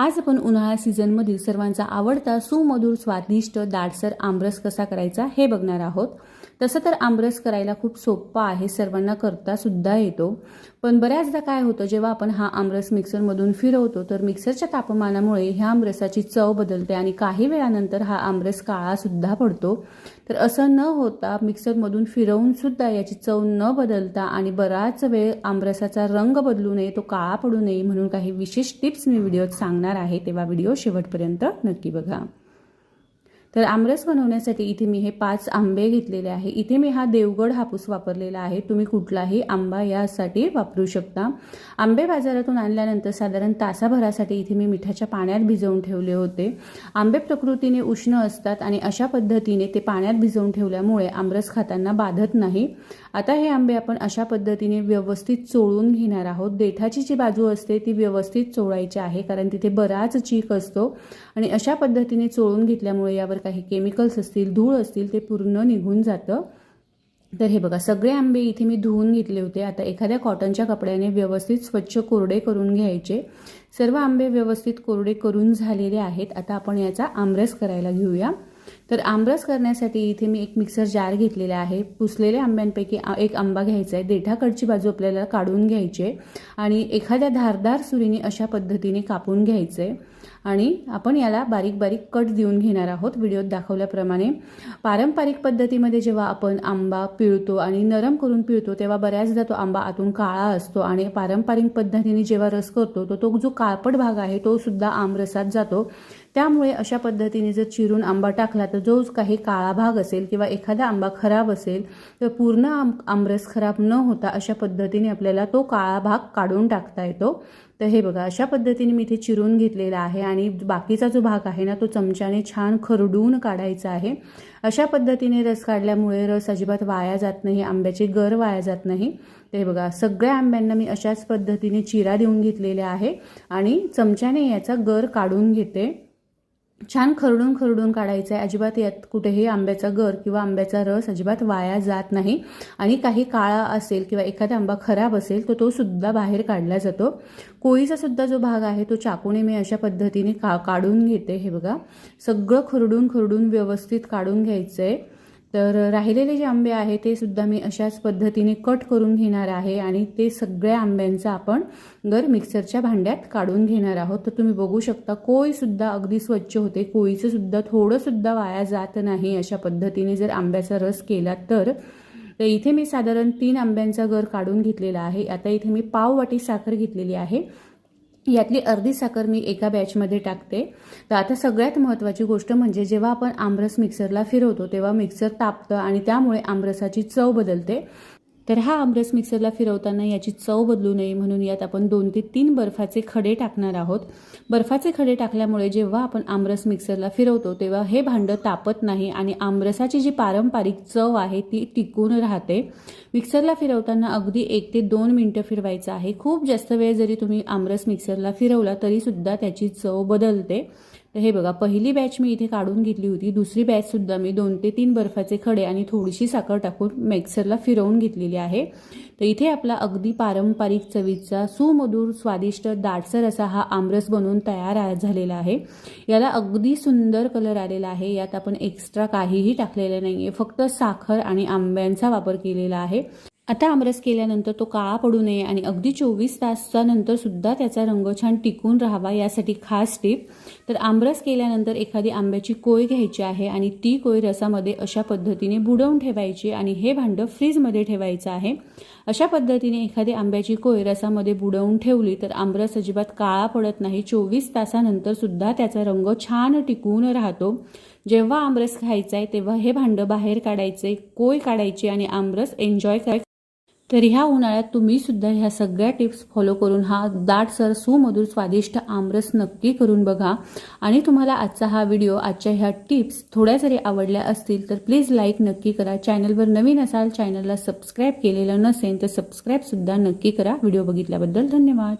आज आपण उन्हाळा सीझनमधील सर्वांचा आवडता सुमधुर स्वादिष्ट दाटसर आमरस कसा करायचा हे बघणार आहोत. तसं तर आमरस करायला खूप सोपा आहे सर्वांना करता सुद्धा येतो. पण बऱ्याचदा काय होतं जेव्हा आपण हा आमरस मिक्सरमधून फिरवतो तर मिक्सरच्या तापमानामुळे ह्या आमरसाची चव बदलते आणि काही वेळानंतर हा आमरस काळा सुद्धा पडतो. तर असं न होता मिक्सरमधून फिरवून सुद्धा याची चव न बदलता आणि बराच वेळ आमरसाचा रंग बदलू नये तो काळा पडू नये म्हणून काही विशेष टिप्स मी व्हिडिओत सांगणार आहे तेव्हा व्हिडिओ शेवटपर्यंत नक्की बघा. तर आमरस बनवण्यासाठी इथे मी हे पाच आंबे घेतलेले आहे. इथे मी हा देवगड हापूस वापरलेला आहे. तुम्ही कुठलाही आंबा यासाठी वापरू शकता. आंबे बाजारातून आणल्यानंतर साधारण तासाभरासाठी इथे मी मिठाच्या पाण्यात भिजवून ठेवले होते. आंबे प्रकृतीने उष्ण असतात आणि अशा पद्धतीने ते पाण्यात भिजवून ठेवल्यामुळे आमरस खाताना बाधत नाही. आता हे आंबे आपण अशा पद्धतीने व्यवस्थित चोळून घेणार आहोत. देठाची जी बाजू असते ती व्यवस्थित चोळायची आहे कारण तिथे बराच चीक असतो. आणि अशा पद्धतीने चोळून घेतल्यामुळे यावर काही केमिकल्स असतील धूळ असतील ते पूर्ण निघून जातं. तर हे बघा सगळे आंबे इथे मी धुवून घेतले होते. आता एखाद्या कॉटनच्या कपड्याने व्यवस्थित स्वच्छ कोरडे करून घ्यायचे. सर्व आंबे व्यवस्थित कोरडे करून झालेले आहेत. आता आपण याचा आमरस करायला घेऊया. तर आमरस करण्यासाठी इथे मी एक मिक्सर जार घेतलेला आहे. पुसलेल्या आंब्यांपैकी एक आंबा घ्यायचा आहे. देठाकडची बाजू आपल्याला काढून घ्यायची आहे. आणि एखाद्या धारदार सुरीने अशा पद्धतीने कापून घ्यायचं आहे. आणि आपण याला बारीक बारीक कट देऊन घेणार आहोत. व्हिडिओत दाखवल्याप्रमाणे पारंपरिक पद्धतीमध्ये जेव्हा आपण आंबा पिळतो आणि नरम करून पिळतो तेव्हा बऱ्याचदा तो आंबा आतून काळा असतो आणि पारंपरिक पद्धतीने जेव्हा रस करतो तो तो जो काळपट भाग आहे तो सुद्धा आमरसात जातो. त्यामुळे अशा पद्धतीने जर चिरून आंबा टाकला तर जो काही काळा भाग असेल किंवा एखादा आंबा खराब असेल तर पूर्ण आम आमरस खराब न होता अशा पद्धतीने आपल्याला तो काळा भाग काढून टाकता येतो. तर हे बघा अशा पद्धतीने मी इथे चिरून घेतलेला आहे आणि बाकीचा जो भाग आहे ना तो चमच्याने छान खरडून काढायचा आहे. अशा पद्धतीने रस काढल्यामुळे रस अजिबात वाया जात नाही आंब्याचे गर वाया जात नाही. ते बघा सगळ्या आंब्यांना मी अशाच पद्धतीने चिरा देऊन घेतलेल्या आहे आणि चमच्याने याचा गर काढून घेते. छान खरडून खरडून काढायचं आहे अजिबात यात कुठेही आंब्याचा गर किंवा आंब्याचा रस अजिबात वाया जात नाही. आणि काही काळा असेल किंवा एखादा आंबा खराब असेल तर तो सुद्धा बाहेर काढला जातो. कोळीचा सुद्धा जो भाग आहे तो चाकूने मी अशा पद्धतीने का काढून घेते. हे बघा सगळं खरडून खरडून व्यवस्थित काढून घ्यायचं आहे तर राहिलेले जे आंबे आहे ते सुद्धा मी अशाच पद्धतीने कट करून घेणार आहे आणि ते सगळ्या आंब्यांचा आपण गर मिक्सरच्या भांड्यात काढून घेणार आहोत. तर तुम्ही बघू शकता कोळीसुद्धा अगदी स्वच्छ होते. कोळीचं सुद्धा थोडंसुद्धा वाया जात नाही अशा पद्धतीने जर आंब्याचा रस केला तर. तर इथे मी साधारण तीन आंब्यांचा गर काढून घेतलेला आहे. आता इथे मी पाव वाटी साखर घेतलेली आहे. यातली अर्धी साखर मी एका बॅचमध्ये टाकते. तर आता सगळ्यात महत्त्वाची गोष्ट म्हणजे जेव्हा आपण आमरस मिक्सरला फिरवतो तेव्हा मिक्सर तापतं आणि त्यामुळे आमरसाची चव बदलते. तर हा आमरस मिक्सरला फिरवताना याची चव बदलू नये म्हणून यात आपण दोन ते तीन बर्फाचे खडे टाकणार आहोत. बर्फाचे खडे टाकल्यामुळे जेव्हा आपण आमरस मिक्सरला फिरवतो तेव्हा हे भांडं तापत नाही आणि आमरसाची जी पारंपरिक चव आहे ती टिकून राहते. मिक्सरला फिरवताना अगदी एक ते दोन मिनटं फिरवायचं आहे. खूप जास्त वेळ जरी तुम्ही आमरस मिक्सरला फिरवला तरीसुद्धा त्याची चव बदलते. तर हे बघा पहिली बॅच मी इथे काढून घेतली होती. दुसरी बॅचसुद्धा मी दोन ते तीन बर्फाचे खडे आणि थोडीशी साखर टाकून मिक्सरला फिरवून घेतलेली आहे. तर इथे आपला अगदी पारंपरिक चवीचा सुमधूर स्वादिष्ट दाटसर असा हा आमरस बनवून तयार झालेला आहे. याला अगदी सुंदर कलर आलेला आहे. यात आपण एक्स्ट्रा काहीही टाकलेलं नाही आहे फक्त साखर आणि आंब्यांचा वापर केलेला आहे. आता आमरस केल्यानंतर तो काळा पडू नये आणि अगदी चोवीस तासानंतर सुद्धा त्याचा रंग छान टिकून राहावा यासाठी खास टीप. तर आमरस केल्यानंतर एखादी आंब्याची कोय घ्यायची आहे आणि ती कोय रसामध्ये अशा पद्धतीने बुडवून ठेवायची आणि हे भांडं फ्रीजमध्ये ठेवायचं आहे. अशा पद्धतीने एखादी आंब्याची कोय रसामध्ये बुडवून ठेवली तर आमरस अजिबात काळा पडत नाही. चोवीस तासानंतर सुद्धा त्याचा रंग छान टिकून राहतो. जेव्हा आमरस खायचा आहे तेव्हा हे भांडं बाहेर काढायचे कोय काढायची आणि आमरस एन्जॉय करायचं. तर ह्या उन्हाळ्यात तुम्ही सुद्धा ह्या सगळ्या टिप्स फॉलो करून हा दाटसर सुमधुर स्वादिष्ट आमरस नक्की करून बघा. आणि तुम्हाला आजचा हा व्हिडिओ आजच्या ह्या टिप्स थोड्या जरी आवडल्या असतील तर प्लीज लाईक नक्की करा. चॅनलवर नवीन असाल चॅनलला सबस्क्राईब केलेलं नसेल तर सबस्क्राईबसुद्धा नक्की करा. व्हिडिओ बघितल्याबद्दल धन्यवाद.